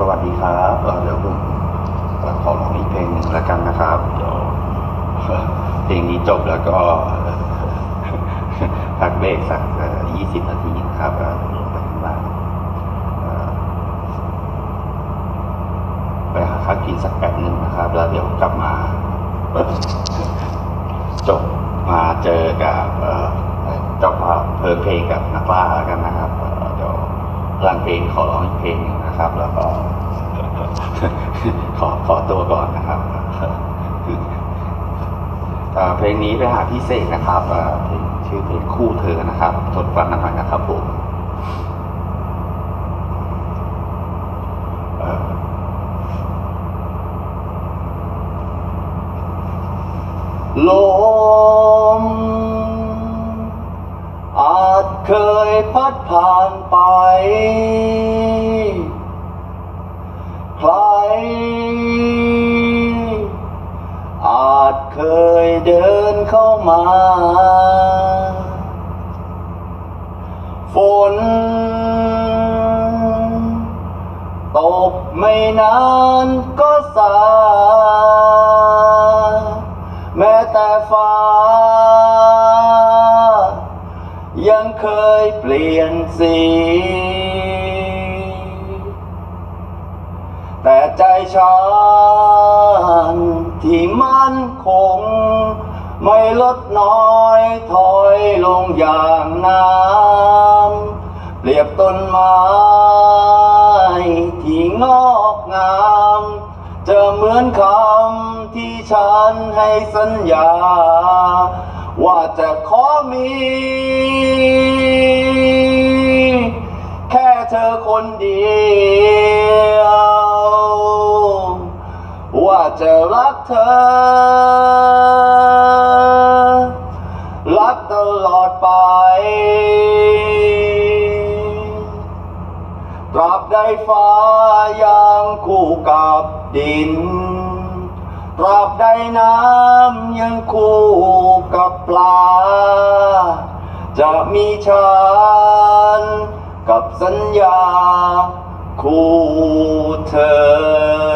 สวัสดีครับเออเดี๋ยวผมขอร้องอีกเพลงหนึ่งแล้วกันนะครับเดี๋ยวเพลงนี้จบแล้วก็พักเบรกสักยี่สิบนาทีนะครับเอ่อไปข้างล่างไปหาข้าวกินสักแป๊บหนึ่งนะครับ แล้วเดี๋ยวกลับมาจบมาเจอกับเจ้าภาพเพลงเพลงกับนักล่าแล้วกันนะครับ เดี๋ยวหลังเพลงขอร้องอีกเพลงหนึ่งนะครับ แล้วก็ ขอขอตัวก่อนนะครับเอ่อเพลงนี้ไปหาพี่เสกนะครับชื่อเพลงคู่เธอนะครับทดฟังกันหน่อยนะครับผมลมอาจเคยพัดผ่านไป ใคร จเคยเดินเข้ามา ฝน ตกไม่นานก็สา แม้แต่ฟ้า ยังเคยเปลี่ยนสีแต่ใจฉัน ที่มั่นคง ไม่ลดน้อยถอยลงอย่างน้ำเปรียบต้นไม้ที่งอกงามจะเหมือนคำที่ฉันให้สัญญา ว่าจะขอมี แค่เธอคนเดียว จะรักเธอ รักตลอดไป ตราบใดฟ้ายังคู่กับดิน ตราบใดน้ำยังคู่กับปลา จะมีฉันกับสัญญาคู่เธอ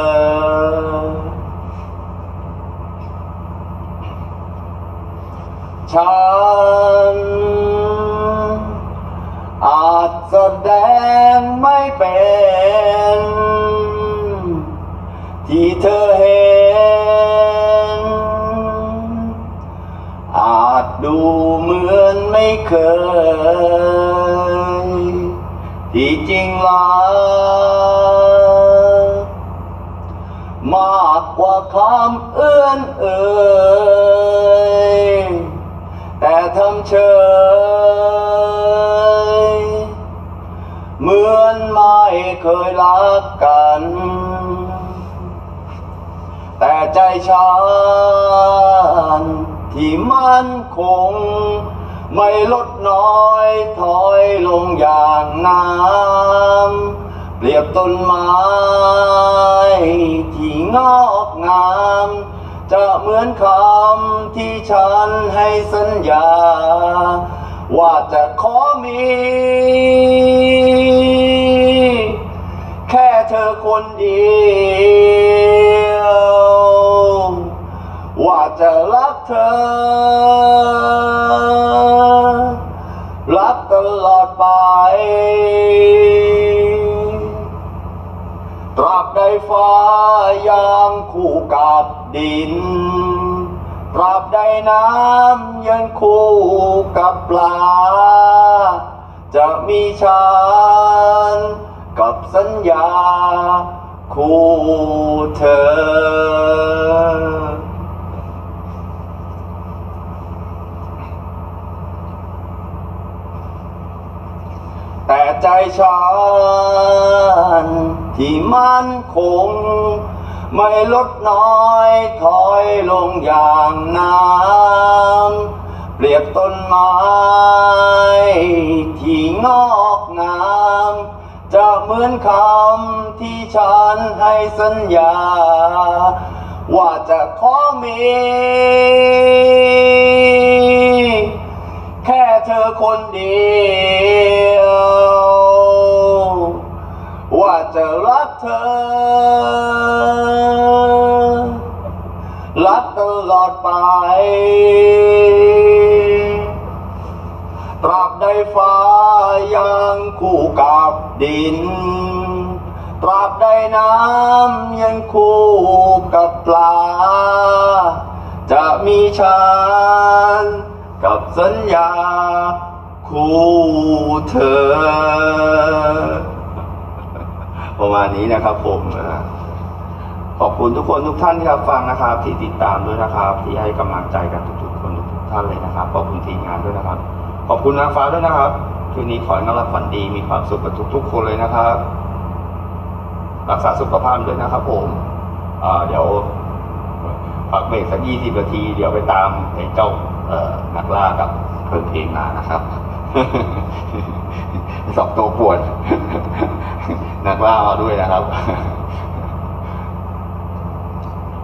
ฉัน อาจแสดงไม่เป็น ที่เธอเห็น อาจดูเหมือนไม่เคย ที่จริงแล้วมากกว่าคำเอื้อนเอ่ย ทำเฉย เหมือนไม่เคยรักกัน แต่ใจฉันที่มันคง ไม่ลดน้อยถอยลงอย่างน้ำเปรียบต้นไม้ที่งอกงาม จะเหมือนคำที่ฉันให้สัญญา ว่าจะขอมี แค่เธอคนเดียว ว่าจะรักเธอ รักตลอดไปตราบใดฟ้า ยังคู่กับดินตราบใดน้ำยังคู่กับปลา จะมีฉันกับสัญญาคู่เธอ แต่ใจฉันที่มันคง ไม่ลดน้อยถอยลงอย่างน้ำเปรียบต้นไม้ที่งอกงามจะเหมือนคำที่ฉันให้สัญญา ว่าจะขอมี แค่เธอคนเดียว ว่าจะรักเธอ ไป ตราบใดฟ้ายังคู่กับดิน ตราบใดน้ำยังคู่กับปลา จะมีฉันกับสัญญาคู่เธอ ประมาณนี้นะครับผมนะ ขอบคุณทุกคนทุกท่านที่รับฟังนะครับ ที่ติดตามด้วยนะครับ ที่ให้กำลังใจกันทุกๆ คนทุกๆท่านเลยนะครับ ขอบคุณทีมงานด้วยนะครับ ขอบคุณนางฟ้าด้วยนะครับคืนนี้ขอให้นอนหลับฝันดีมีความสุขกับทุก ๆ คนเลยนะครับ รักษาสุขภาพด้วยนะครับผมเดี๋ยวพักเบรกสักยี่สิบนาที เดี๋ยวไปตามไอ้เจ้าเอนักล่ากับเพิ่งเพลงมานะครับสองตัวปวด นักล่ามาด้วยนะครับ